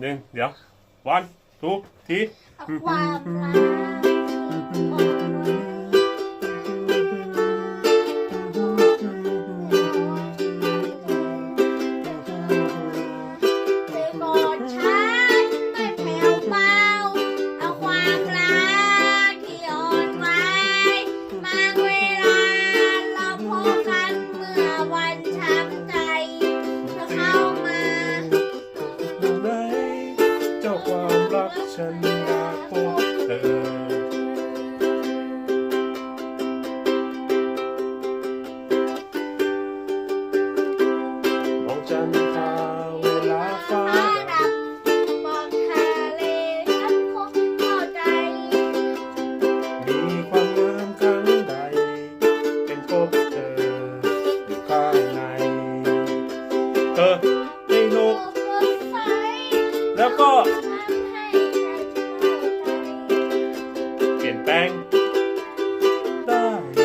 หนึ่งเดี๋ยววันทุกที ความรัก ฉันอยากพบเธอมองจันทราเวลาฟ้าดับมองทะเลฉันคงเข้าใจ มีความงามครั้งใด เป็นพบเธออยู่ข้างใน เธอให้นกสดใสแล้วก็ bang. Bang.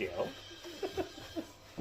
Die in